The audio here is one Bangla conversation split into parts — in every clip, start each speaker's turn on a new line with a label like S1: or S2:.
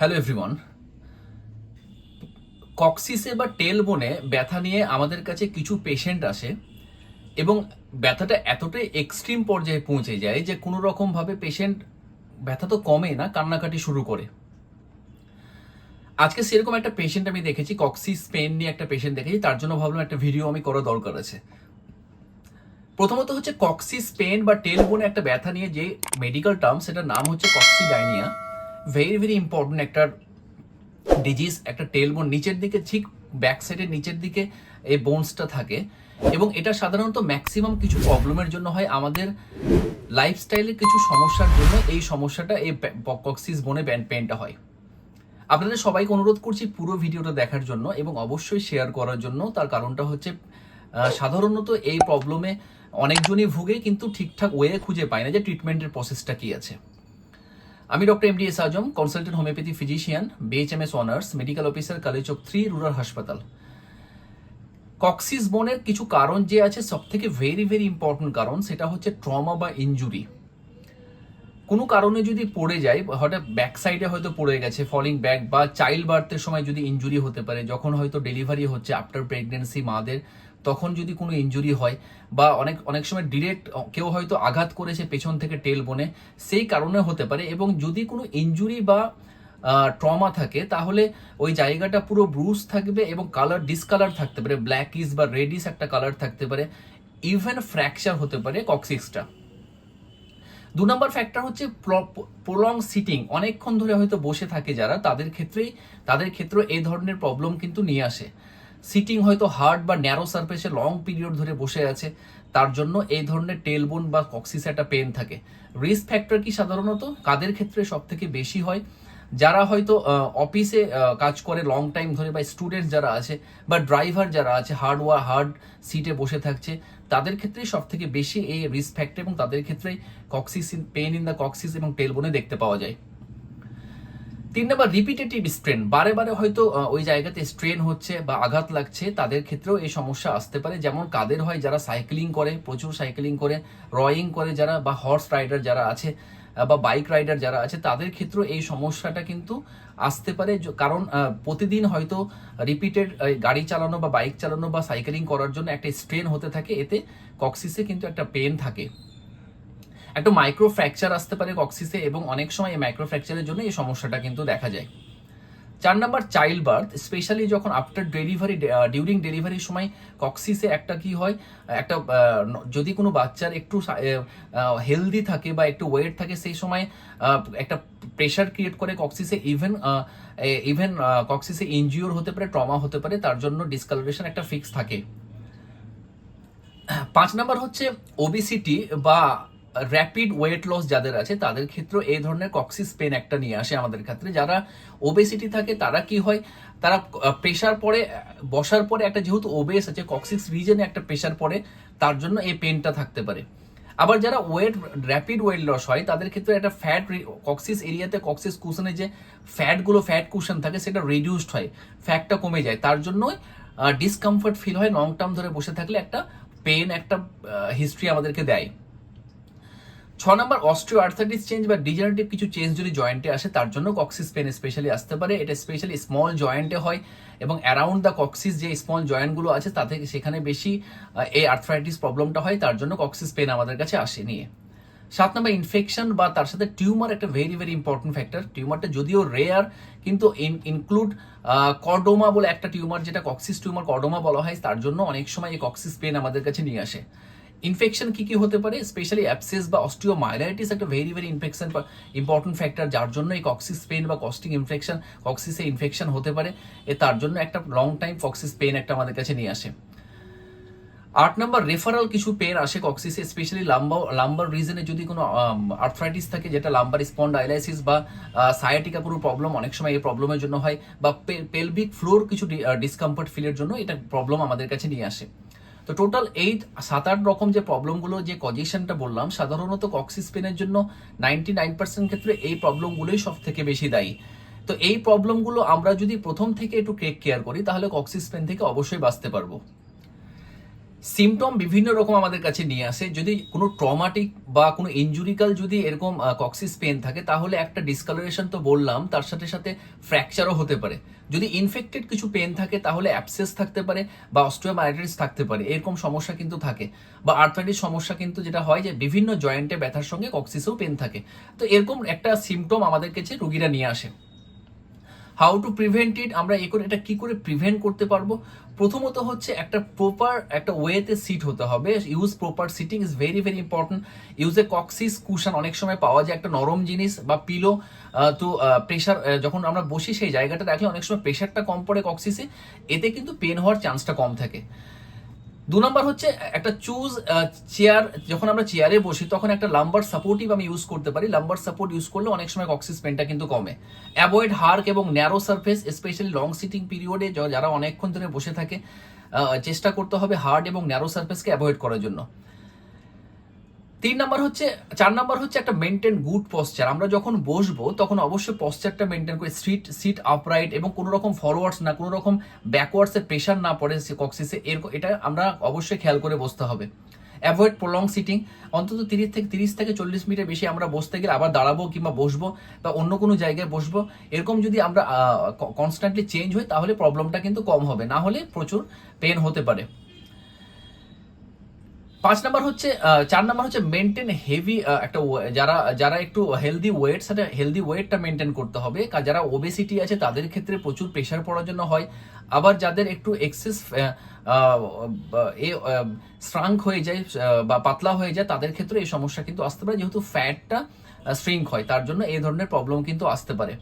S1: হ্যালো এভরিওয়ান কক্সিসে বা টেল বোনে ব্যথা নিয়ে আমাদের কাছে কিছু পেশেন্ট আসে এবং ব্যথাটা এতটাই এক্সট্রিম পর্যায়ে পৌঁছে যায় যে কোনো রকমভাবে পেশেন্ট ব্যথা তো কমে না, কান্নাকাটি শুরু করে। আজকে সেরকম একটা পেশেন্ট আমি দেখেছি কক্সিস পেন নিয়ে একটা পেশেন্ট দেখেছি, তার জন্য ভাবলাম একটা ভিডিও আমি করা দরকার আছে। প্রথমত হচ্ছে কক্সিস পেন বা টেল বোনে একটা ব্যথা নিয়ে যে মেডিকেল টার্ম সেটার নাম হচ্ছে কক্সিডাইনিয়া ভেরি ভেরি ইম্পর্টেন্ট একটা ডিজিজ একটা টেল বোন নিচের দিকে, ঠিক ব্যাক সাইডের নিচের দিকে এই বোনসটা থাকে এবং এটা সাধারণত ম্যাক্সিমাম কিছু প্রবলেমের জন্য হয়। আমাদের লাইফস্টাইলের কিছু সমস্যার জন্য এই সমস্যাটা, এই কক্সিস বোনে পেনটা হয়। আপনাদের সবাইকে অনুরোধ করছি পুরো ভিডিওটা দেখার জন্য এবং অবশ্যই শেয়ার করার জন্য। তার কারণটা হচ্ছে সাধারণত এই প্রবলেমে অনেকজনই ভুগে কিন্তু ঠিকঠাক ওয়ে খুঁজে পায় না যে ট্রিটমেন্টের প্রসেসটা কী আছে। আমি doctor M D S Azam consultant homeopathy physician BHMS honours medical officer college three rural হাসপাতাল। কক্সিস বোনের কিছু কারণ যে আছে সব থেকে ভেরি ভেরি ইম্পর্টেন্ট কারণ, সেটা হচ্ছে ট্রমা বা ইনজুরি কোনো কারণে যদি পড়ে যায়, হঠাৎ ব্যাক সাইডে হয়তো পড়ে গেছে ফলিং ব্যাক বা চাইল্ড বার্থের সময় যদি ইনজুরি হতে পারে, যখন হয়তো ডেলিভারি হচ্ছে আফটার প্রেগনেন্সি মাদের তখন যদি কোনো ইনজুরি হয় বা অনেক অনেক সময় ডিরেক্ট কেউ হয়তো আঘাত করেছে পেছন থেকে টেল বনে সেই কারণে হতে পারে এবং যদি কোনো ইনজুরি বা ট্রমা থাকে তাহলে ওই জায়গাটা পুরো ব্রুজ থাকবে এবং কালার ডিসকালার থাকতে পারে। ব্ল্যাক ইস বা রেডিস একটা কালার থাকতে পারে। ইভেন ফ্র্যাকচার হতে পারে কক্সিক্সটা দু নম্বর ফ্যাক্টর হচ্ছে প্রলং সিটিং অনেকক্ষণ ধরে হয়তো বসে থাকে যারা, তাদের ক্ষেত্রেই, তাদের ক্ষেত্রে এই ধরনের প্রবলেম কিন্তু নিয়ে আসে। সিটিং হয়তো হার্ড বা ন্যারো সারফেসে লং পিরিয়ড ধরে বসে আছে, তার জন্য এই ধরনের টেলবোন বা কক্সিস একটা পেন থাকে। রিস্ক ফ্যাক্টর কি সাধারণত? কাদের ক্ষেত্রে সব থেকে বেশি হয়? যারা হয়তো অফিসে কাজ করে লং টাইম ধরে বা স্টুডেন্ট যারা আছে বা ড্রাইভার যারা আছে হার্ড ওয়ার হার্ড সিটে বসে থাকছে, তাদের ক্ষেত্রেই সব থেকে বেশি এই রিস্ক ফ্যাক্টর এবং তাদের ক্ষেত্রেই coccyx pain in the coccyx এবং টেলবোনে দেখতে পাওয়া যায়। তিন নম্বর রিপিটেটিভ স্ট্রেন বারে বারে হয়তো ওই জায়গাতে স্ট্রেন হচ্ছে বা আঘাত লাগছে, তাদের ক্ষেত্রেও এই সমস্যা আসতে পারে। যেমন কাদের হয় যারা সাইক্লিং করে, প্রচুর সাইক্লিং করে রয়িং করে যারা বা হর্স রাইডার যারা আছে বা বাইক রাইডার যারা আছে, তাদের ক্ষেত্রেও এই সমস্যাটা কিন্তু আসতে পারে। কারণ প্রতিদিন হয়তো রিপিটেড গাড়ি চালানো বা বাইক চালানো বা সাইক্লিং করার জন্য একটা স্ট্রেন হতে থাকে। এতে কক্সিসে কিন্তু একটা পেন থাকে। একটা মাইক্রো ফ্র্যাকচার আসতে পারে কক্সিসে এবং অনেক সময় এই মাইক্রো ফ্র্যাকচারের জন্য এই সমস্যাটা কিন্তু দেখা যায়। চার নাম্বার চাইল্ড বার্থ স্পেশালি যখন আফটার ডেলিভারি ডিউরিং ডেলিভারির সময় কক্সিসে একটা কি হয়, একটা যদি কোনো বাচ্চার একটু হেলদি থাকে বা একটু ওয়েট থাকে সেই সময় একটা প্রেশার ক্রিয়েট করে কক্সিসে ইভেন ইভেন কক্সিসে ইনজিওর হতে পারে ট্রমা হতে পারে, তার জন্য ডিসকালারেশন একটা ফিক্স থাকে। পাঁচ নাম্বার হচ্ছে ওবিসিটি বা র্যাপিড ওয়েট লস যাদের আছে, তাদের ক্ষেত্রেও এই ধরনের কক্সিস পেন একটা নিয়ে আসে আমাদের ক্ষেত্রে। যারা ওবেসিটি থাকে, তারা কি হয়? তারা প্রেশার পরে বসার পরে একটা যেহেতু ওবেস আছে কক্সিস রিজনে একটা প্রেশার পরে তার জন্য এই পেনটা থাকতে পারে। আবার যারা ওয়েট র্যাপিড ওয়েট লস হয়, তাদের ক্ষেত্রে একটা ফ্যাট কক্সিস এরিয়াতে কক্সিস কুশনে যে ফ্যাটগুলো ফ্যাট কুশন থাকে, সেটা রিডিউসড হয় ফ্যাটটা কমে যায়। তার জন্যই ডিসকমফর্ট ফিল হয় লং টার্ম ধরে বসে থাকলে একটা পেন একটা হিস্ট্রি আমাদেরকে দেয়। ছ নম্বর অস্ট্রিও আর্থাইটিস চেঞ্জ বা ডিজেনারেটিভ কিছু চেঞ্জ যদি জয়েন্টে আসে, তার জন্য কক্সিস পেন স্পেশালি আসতে পারে। এটা স্পেশালি স্মল জয়েন্টে হয় এবং অ্যারাউন্ড দ্য কক্সিস যে স্মল জয়েন্টগুলো আছে, তাতে সেখানে বেশি এই আর্থ্রাইটিস প্রবলেমটা হয়, তার জন্য কক্সিস পেন আমাদের কাছে আসে নিয়ে। সাত নম্বর ইনফেকশন বা তার সাথে টিউমার একটা ভেরি ভেরি ইম্পর্টেন্ট ফ্যাক্টর টিউমারটা যদিও রেয়ার কিন্তু ইনক্লুড কর্ডোমা বলে একটা টিউমার যেটা কক্সিস টিউমার কর্ডোমা বলা হয়, তার জন্য অনেক সময় এই কক্সিস পেন আমাদের কাছে নিয়ে আসে। ইনফেকশন কি কি হতে পারে? স্পেশালি অ্যাপসেস বা অস্টিওমাইলাইটিস একটা very very infection important factor যার জন্য এই কক্সিস পেন বা কস্টিং ইনফেকশন কক্সিসে ইনফেকশন হতে পারে। এ তার জন্য একটা লং টাইম কক্সিস পেন একটা আমাদের কাছে নিয়ে আসে। আট নাম্বার রেফারাল কিছু পেন আসে কক্সিসে স্পেশালি লাম্বা লাম্বার রিজনে যদি কোনো আর্থ্রাইটিস থাকে যেটা লাম্বার স্পন্ডাইলাইসিস বা সায়াটিকা কোনো প্রবলেম অনেক সময় এই প্রবলেমের জন্য হয়। বা পেলভিক ফ্লোর কিছু ডিসকমফর্ট ফিলের জন্য এটা প্রবলেম আমাদের কাছে নিয়ে আসে। তো টোটাল এই সাত, আট রকম যে প্রবলেমগুলো যে কজিশনটা বললাম, সাধারণত কক্সিস পেনের জন্য নাইনটি নাইন পার্সেন্ট ক্ষেত্রে এই প্রবলেমগুলোই সব থেকে বেশি দায়ী। তো এই প্রবলেমগুলো আমরা যদি প্রথম থেকে একটু টেক কেয়ার করি, তাহলে কক্সিস পেন থেকে অবশ্যই বাঁচতে পারব। সিমটম বিভিন্ন রকম আমাদের কাছে নিয়ে আসে। যদি কোনো ট্রমাটিক বা কোনো ইঞ্জুরিক্যাল যদি এরকম কক্সিস পেন থাকে, তাহলে একটা ডিসকালারেশন তো বললাম, তার সাথে সাথে ফ্র্যাকচারও হতে পারে। যদি ইনফেক্টেড কিছু পেন থাকে, তাহলে অ্যাপসেস থাকতে পারে বা অস্ট্রিওমাইটিস থাকতে পারে। এরকম সমস্যা কিন্তু থাকে। বা আর্থাইটিস সমস্যা কিন্তু যেটা হয় যে, বিভিন্ন জয়েন্টে ব্যথার সঙ্গে কক্সিসেও পেন থাকে। তো এরকম একটা সিমটম আমাদের কাছে রুগীরা নিয়ে আসে। হাউ টু প্রিভেন্ট ইট আমরা এ করে, এটা কি করে প্রিভেন্ট করতে পারব? প্রথমত হচ্ছে একটা প্রপার একটা ওয়েতে সিট হতে হবে। Use proper sitting is very very important use a coccyx cushion অনেক সময় পাওয়া যায় একটা নরম জিনিস বা পিলো তো প্রেশার যখন আমরা বসি সেই জায়গাটা রাখলে অনেক সময় প্রেশারটা কম পড়ে কক্সিসে এতে কিন্তু পেন হওয়ার চান্সটা কম থাকে। দু নম্বর হচ্ছে, একটা চুজ চেয়ার যখন আমরা চেয়ারে বসি, তখন একটা লাম্বার সাপোর্টিভ আমি ইউজ করতে পারি। লাম্বার সাপোর্ট ইউজ করলে অনেক সময় অক্সিস পেনটা কিন্তু কমে। অ্যাভয়েড হার্ক এবং narrow surface specially long sitting পিরিয়ডে যারা অনেকক্ষণ ধরে বসে থাকে চেষ্টা করতে হবে হার্ড এবং ন্যারো সারফেসকে অ্যাভয়েড করার জন্য। তিন নাম্বার হচ্ছে, চার নাম্বার হচ্ছে একটা মেনটেন গুড পশ্চার আমরা যখন বসবো, তখন অবশ্যই পশ্চারটা মেনটেন করে সিট সিট আপরাইট এবং কোনো রকম ফরওয়ার্ডস না, কোনো রকম ব্যাকওয়ার্ডসের প্রেশার না পড়ে সে কক্সিসে এর এটা আমরা অবশ্যই খেয়াল করে বসতে হবে। অ্যাভয়েড প্রলং সিটিং অন্তত তিরিশ থেকে তিরিশ থেকে চল্লিশ মিনিটের বেশি আমরা বসতে গেলে আবার দাঁড়াবো কিংবা বসবো বা অন্য কোনো জায়গায় বসবো। এরকম যদি আমরা কনস্ট্যান্টলি চেঞ্জ হই তাহলে প্রবলেমটা কিন্তু কম হবে। না হলে প্রচুর পেন হতে পারে। পাঁচ নাম্বার হচ্ছে চার নাম্বার হচ্ছে মেনটেন হেভি একটা যারা যারা একটু হেলদি ওয়েট সেটা হেলদি ওয়েটটা মেনটেন করতে হবে। কা- যারা ওবেসিটি আছে, তাদের ক্ষেত্রে প্রচুর প্রেশার পড়ার জন্য হয়। আবার যাদের একটু এক্সেস এ স্ট্রাঙ্ক হয়ে যায় বা পাতলা হয়ে যায়, তাদের ক্ষেত্রে এই সমস্যা কিন্তু আসতে পারে। যেহেতু ফ্যাটটা স্ট্রিঙ্ক হয়, তার জন্য এই ধরনের প্রবলেম কিন্তু আসতে পারে।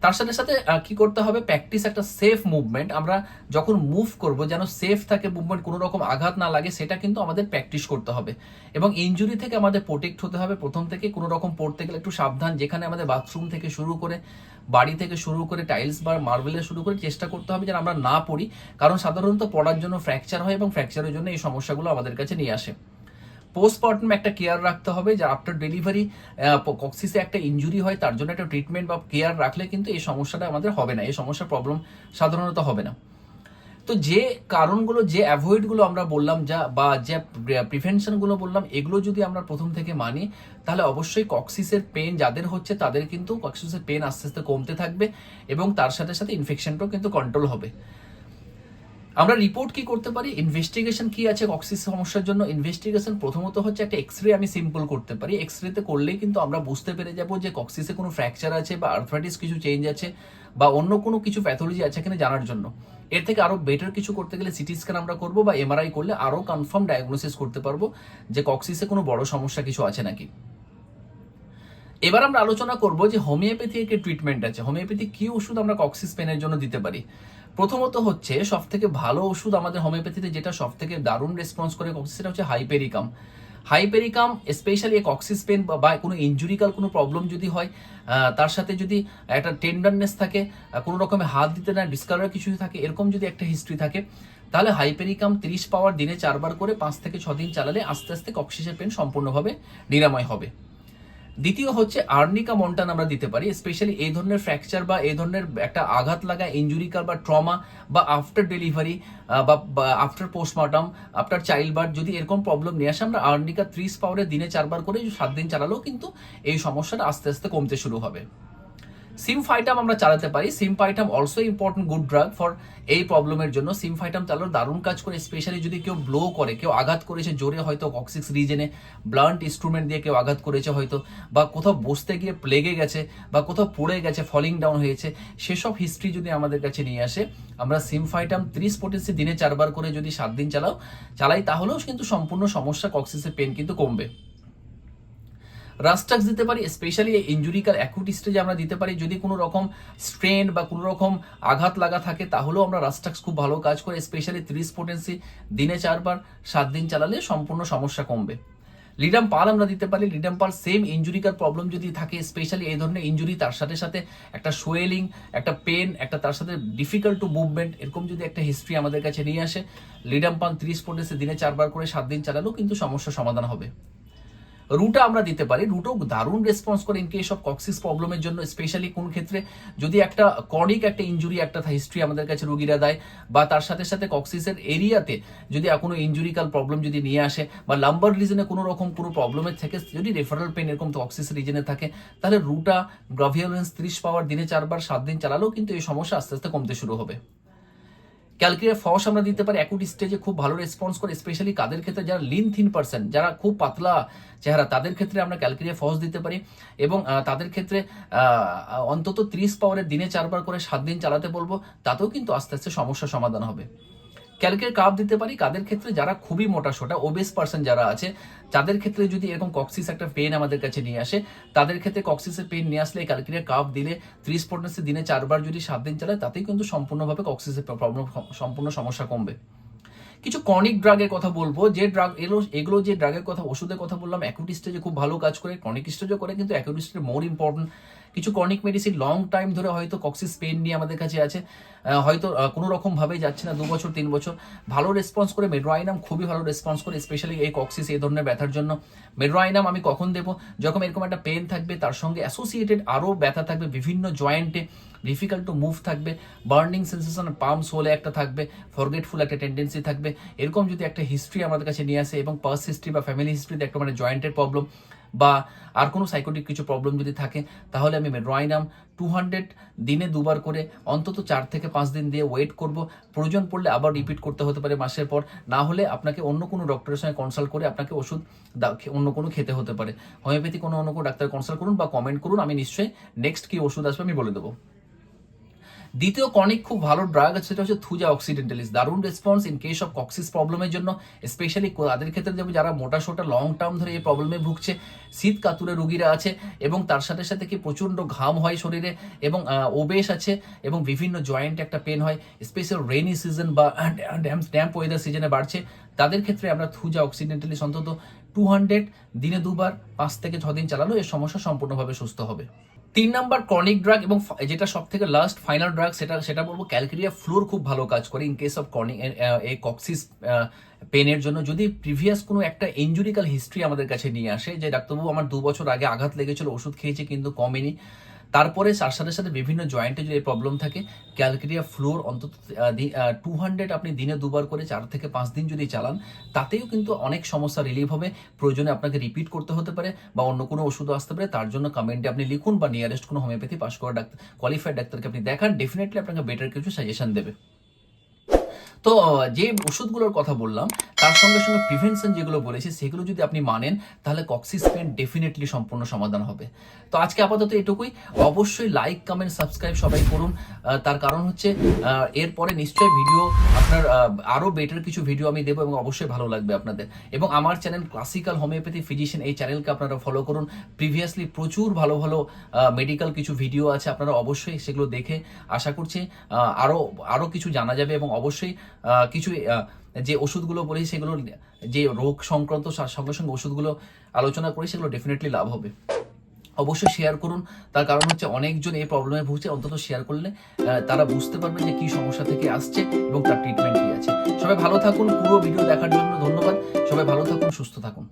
S1: তার সাথে সাথে কি করতে হবে? প্র্যাকটিস একটা সেফ মুভমেন্ট আমরা যখন মুভ করব, যেন সেফ থাকে মুভমেন্ট কোনো রকম আঘাত না লাগে, সেটা কিন্তু আমাদের প্র্যাকটিস করতে হবে। এবং ইনজুরি থেকে আমাদের প্রোটেক্ট হতে হবে। প্রথম থেকে কোনো রকম পড়তে গেলে একটু সাবধান। যেখানে আমাদের বাথরুম থেকে শুরু করে, বাড়ি থেকে শুরু করে টাইলস বা মার্বেলে শুরু করে, চেষ্টা করতে হবে যেন আমরা না পড়ি। কারণ সাধারণত পড়ার জন্য ফ্র্যাকচার হয় এবং ফ্র্যাকচারের জন্য এই সমস্যাগুলো আমাদের কাছে নিয়ে আসে। পোস্টমর্টম একটা কেয়ার রাখতে হবে, যে আফটার ডেলিভারি কক্সিসে একটা ইনজুরি হয়, তার জন্য একটা ট্রিটমেন্ট বা কেয়ার রাখলে কিন্তু এই সমস্যাটা আমাদের হবে না, এই সমস্যার প্রবলেম সাধারণত হবে না। তো যে কারণগুলো, যে অ্যাভয়েডগুলো আমরা বললাম, যা বা যে প্রিভেনশনগুলো বললাম, এগুলো যদি আমরা প্রথম থেকে মানি, তাহলে অবশ্যই কক্সিসের পেন যাদের হচ্ছে, তাদের কিন্তু কক্সিসের পেন আস্তে আস্তে কমতে থাকবে এবং তার সাথে সাথে ইনফেকশনটাও কিন্তু কন্ট্রোল হবে। আমরা রিপোর্ট কি করতে পারি? ইনভেস্টিগেশন কি আছে অক্সিস সমস্যার জন্য? ইনভেস্টিগেশন প্রথমত হচ্ছে একটা এক্স রে আমি সিম্পল করতে পারি। এক্স রেতে করলেই কিন্তু আমরা বুঝতে পেরে যাব যে কক্সিসে কোনো ফ্র্যাকচার আছে বা আর্থ্রাইটিস কিছু চেঞ্জ আছে বা অন্য কোনো কিছু প্যাথোলজি আছে কিনা জানার জন্য। এর থেকে আরও বেটার কিছু করতে গেলে সিটি স্ক্যান আমরা করব বা এমআরআই করলে আরও কনফার্ম ডায়াগনোসিস করতে পারব যে কক্সিসে কোনো বড় সমস্যা কিছু আছে নাকি। এবার আমরা আলোচনা করব যে হোমিওপ্যাথি একটি ট্রিটমেন্ট আছে? হোমিওপ্যাথি কি ওষুধ আমরা কক্সিস পেনের জন্য দিতে পারি? প্রথমত হচ্ছে সব থেকে ভালো ওষুধ আমাদের হোমিওপ্যাথিতে যেটা সব থেকে দারুণ রেসপন্স করে কক্সিস সেটা হচ্ছে hypericum hypericum specially coccyx pain বা কোনো ইঞ্জুরিক্যাল কোনো প্রবলেম যদি হয় তার সাথে যদি একটা টেন্ডারনেস থাকে কোনো রকমের হাত দিতে না ডিসকালার কিছু থাকে, এরকম যদি একটা হিস্ট্রি থাকে, তাহলে হাইপেরিকাম তিরিশ পাওয়ার দিনে চারবার করে পাঁচ থেকে ছ দিন চালালে আস্তে আস্তে কক্সিসের পেন সম্পূর্ণভাবে নিরাময় হবে। দ্বিতীয় হচ্ছে আর্নিকা মন্টান আমরা দিতে পারি স্পেশালি এই ধরনের ফ্র্যাকচার বা এই ধরনের একটা আঘাত লাগা ইঞ্জুরিকাল বা ট্রমা বা আফটার ডেলিভারি বা after postmortem after child birth যদি এরকম প্রবলেম নিয়ে আসে, আমরা আর্নিকা ত্রিশ পাওয়ারে দিনে চারবার করে সাত দিন চালালেও কিন্তু এই সমস্যাটা আস্তে আস্তে কমতে শুরু হবে। সিমফাইটাম আমরা চালাতে পারি। Symphytum also important good drug for এই প্রবলেমের জন্য। সিমফাইটাম চালানোর দারুণ কাজ করে স্পেশালি যদি কেউ ব্লো করে, কেউ আঘাত করেছে, জোরে হয়তো কক্সিক্স রিজেনে ব্লান্ট ইনস্ট্রুমেন্ট দিয়ে কেউ আঘাত করেছে হয়তো, বা কোথাও বসতে গিয়ে প্লেগে গেছে, বা কোথাও পড়ে গেছে ফলিং ডাউন হয়েছে, সেসব হিস্ট্রি যদি আমাদের কাছে নিয়ে আসে, আমরা সিমফাইটাম ত্রিশ পোটেন্সি দিনে চারবার করে যদি সাত দিন চালাও, চালাই তাহলেও কিন্তু সম্পূর্ণ সমস্যা কক্সিসের পেন কিন্তু কমবে। রাস্টাক্স দিতে পারি স্পেশালি এই ইঞ্জুরিকাল অ্যাকুট স্টেজে আমরা দিতে পারি। যদি কোনো রকম স্ট্রেন বা কোনো রকম আঘাত লাগা থাকে, তাহলেও আমরা রাস্টাক্স খুব ভালো কাজ করে স্পেশালি ত্রিশ পোটেন্সি দিনে চারবার, সাত দিন চালালে সম্পূর্ণ সমস্যা কমবে। লিডাম পাল আমরা দিতে পারি লিডাম পাল সেম ইঞ্জুরিকার প্রবলেম যদি থাকে স্পেশালি এই ধরনের ইঞ্জুরি তার সাথে সাথে একটা সোয়েলিং একটা পেন একটা তার সাথে ডিফিকাল্ট টু মুভমেন্ট এরকম যদি একটা হিস্ট্রি আমাদের কাছে নিয়ে আসে লিডাম পাল ত্রিশ পোটেন্সি দিনে চারবার করে সাত দিন চালালেও কিন্তু সমস্যা সমাধান হবে। রুটা আমরা দিতে পারি। রুটো দারুণ রেসপন্স করে ইন কেস অফ কক্সিস প্রবলেমের জন্য স্পেশালি কোন ক্ষেত্রে যদি একটা কর্নিক একটা ইঞ্জুরি একটা হিস্ট্রি আমাদের কাছে রুগীরা দেয় বা তার সাথে সাথে কক্সিসের এরিয়াতে যদি কোনো ইঞ্জুরিক্যাল প্রবলেম যদি নিয়ে আসে বা লাম্বার রিজনে কোনো রকম কোনো প্রবলেমের থেকে যদি রেফারেল পেন এরকম কক্সিস রিজনে থাকে, তাহলে রুটা গ্রাভিওলেন্স ত্রিশ পাওয়ার দিনে চারবার, সাত দিন চালালেও কিন্তু এই সমস্যা আস্তে আস্তে কমতে শুরু হবে। ক্যালকুলেট ফস আমরা দিতে পারি অ্যাকুট স্টেজে খুব ভালো রেসপন্স করে স্পেশালি কাদের ক্ষেত্রে যারা লিন থিন পার্সন যারা খুব পাতলা চেহারা, তাদের ক্ষেত্রে আমরা ক্যালকুলেটার ফস দিতে পারি এবং তাদের ক্ষেত্রে অন্তত ত্রিশ পাওয়ারের দিনে চারবার করে সাত দিন চালাতে বলব, তাতেও কিন্তু আস্তে আস্তে সমস্যা সমাধান হবে। ক্যালকের কাপ দিতে পারি। কাদের ক্ষেত্রে? যারা খুবই মোটা সোটা ওবেস পার্সন যারা আছে, তাদের ক্ষেত্রে যদি এরকম কক্সিস একটা পেন আমাদের কাছে নিয়ে আসে, তাদের ক্ষেত্রে কক্সিসের পেন নিয়ে আসলে ক্যালকেরিয়া কাপ দিলে ত্রিশ পটেন্সি দিনে চারবার যদি সাত দিন চালায়, তাতেই কিন্তু সম্পূর্ণভাবে কক্সিসের প্রবলেম সম্পূর্ণ সমস্যা কমবে। কিছু কনিক ড্রাগের কথা বলব। যে ড্রাগ এলো, এগুলো যে ড্রাগের কথা, ওষুধের কথা বললাম অ্যাকুট স্টেজে খুব ভালো কাজ করে ক্রনিক স্টেজও করে, কিন্তু অ্যাকুট স্টেজে মোর ইম্পর্টেন্ট কিছু কর্নিক মেডিসিন লং টাইম ধরে হয়তো কক্সিস পেন নিয়ে আমাদের কাছে আছে। হয়তো কোনো রকম ভাবে যাচ্ছে না, দু বছর, তিন বছর। ভালো রেসপন্স করে মেড্রোয়াইনাম খুবই ভালো রেসপন্স করে স্পেশালি এই কক্সিস এই ধরনের ব্যথার জন্য। মেড্রোয়াইনাম আমি কখন দেবো? যখন এরকম একটা পেন থাকবে, তার সঙ্গে অ্যাসোসিয়েটেড আরও ব্যথা থাকবে, বিভিন্ন জয়েন্টে ডিফিকাল্ট টু মুভ থাকবে বার্নিং সেন্সেশন পাম্পস হলে একটা থাকবে ফরগেটফুল একটা টেন্ডেন্সি থাকবে। এরকম যদি একটা হিস্ট্রি আমাদের কাছে নিয়ে আসে এবং পার্স হিস্ট্রি বা ফ্যামিলি হিস্ট্রিতে একটা মানে জয়েন্টের প্রবলেম বা আর কোনো সাইকোটিক কিছু প্রবলেম যদি থাকে, তাহলে আমি মেড্রোয়াইনাম টু হান্ড্রেড দিনে দুবার করে অন্তত চার থেকে পাঁচ দিন দিয়ে ওয়েট করব। প্রয়োজন পড়লে আবার রিপিট করতে হতে পারে মাসের পর। না হলে আপনাকে অন্য কোনো ডক্টরের সঙ্গে কনসাল্ট করে আপনাকে ওষুধ অন্য কোনো খেতে হতে পারে। হোমিওপ্যাথি কোনো অন্য কোনো ডাক্তার কনসাল্ট করুন বা কমেন্ট করুন, আমি নিশ্চয়ই নেক্সট কী ওষুধ আসবে আমি বলে দেবো। দ্বিতীয় কনিক খুব ভালো ড্রাগ আছে সেটা হচ্ছে থুজা অক্সিডেন্টালিস দারুণ response in case of coccyx প্রবলেমের জন্য স্পেশালি তাদের ক্ষেত্রে যেমন যারা মোটা সোটা লং টার্ম ধরে এই প্রবলেমে ভুগছে, শীত কাতুরে রুগীরা আছে, এবং তার সাথে সাথে কি প্রচণ্ড ঘাম হয় শরীরে, এবং ওবেশ আছে, এবং বিভিন্ন জয়েন্ট একটা পেন হয় স্পেশাল রেনি সিজন বা ড্যাম ড্যাম্প ওয়েদার সিজনে বাড়ছে। তাদের ক্ষেত্রে আমরা থুজা অক্সিডেন্টালিস অন্তত টু হান্ড্রেড দিনে দুবার, পাঁচ থেকে ছ দিন চালালো এর সমস্যা সম্পূর্ণভাবে সুস্থ হবে। তিন নাম্বার ক্রনিক ড্রাগ এবং যেটা সব থেকে লাস্ট ফাইনাল ড্রাগ সেটা সেটা বলব ক্যালকেরিয়া ফ্লোর খুব ভালো কাজ করে ইন কেস অফ ক্রনিক এই কক্সিস পেনের জন্য। যদি প্রিভিয়াস কোনো একটা ইঞ্জুরিক্যাল হিস্ট্রি আমাদের কাছে নিয়ে আসে, যে ডাক্তারবাবু, আমার দু বছর আগে আঘাত লেগেছিল, ওষুধ খেয়েছি কিন্তু কমেনি তারপরে তার সাথে সাথে বিভিন্ন জয়েন্টে যদি প্রবলেম থাকে ক্যালকেরিয়া ফ্লোর অন্তত টু হান্ড্রেড আপনি দিনে দুবার করে চার থেকে পাঁচ দিন যদি চালান, তাতেও কিন্তু অনেক সমস্যা রিলিভ হবে। প্রয়োজনে আপনাকে রিপিট করতে হতে পারে বা অন্য কোনো ওষুধও আসতে পারে। তার জন্য কমেন্টে আপনি লিখুন বা নিয়ারেস্ট কোনো হোমিওপ্যাথি পাস করা ডাক্তার কোয়ালিফাইড ডাক্তারকে আপনি দেখান। ডেফিনেটলি আপনাকে বেটার কিছু সাজেশন দেবে। তো, যে ওষুধগুলোর কথা বললাম, তার সঙ্গে সঙ্গে প্রিভেনশন যেগুলো বলেছি, সেগুলো যদি আপনি মানেন, তাহলে কক্সিস পেন ডেফিনেটলি সম্পূর্ণ সমাধান হবে। তো আজকে আপাতত এটুকুই। অবশ্যই লাইক কমেন্ট সাবস্ক্রাইব সবাই করুন। তার কারণ হচ্ছে এরপরে নিশ্চয়ই ভিডিও আপনার আরও বেটার কিছু ভিডিও আমি দেবো এবং অবশ্যই ভালো লাগবে আপনাদের। এবং আমার চ্যানেল ক্লাসিক্যাল হোমিওপ্যাথি ফিজিশিয়ান এই চ্যানেলকে আপনারা ফলো করুন। প্রিভিয়াসলি প্রচুর ভালো ভালো মেডিকেল কিছু ভিডিও আছে, আপনারা অবশ্যই সেগুলো দেখে আশা করছি আরও আরও আরও কিছু জানা যাবে এবং অবশ্যই কিছু যে ওষুধগুলো বলি সেগুলো, যে রোগ সংক্রান্ত সঙ্গে সঙ্গে ওষুধগুলো আলোচনা করি সেগুলো ডেফিনেটলি লাভ হবে। অবশ্যই শেয়ার করুন। তার কারণ হচ্ছে অনেকজন এই প্রবলেমে ভুগছে, অন্তত শেয়ার করলে তারা বুঝতে পারবে যে কি সমস্যা থেকে আসছে এবং তার ট্রিটমেন্ট কী আছে। সবাই ভালো থাকুন। পুরো ভিডিও দেখার জন্য ধন্যবাদ। সবাই ভালো থাকুন, সুস্থ থাকুন।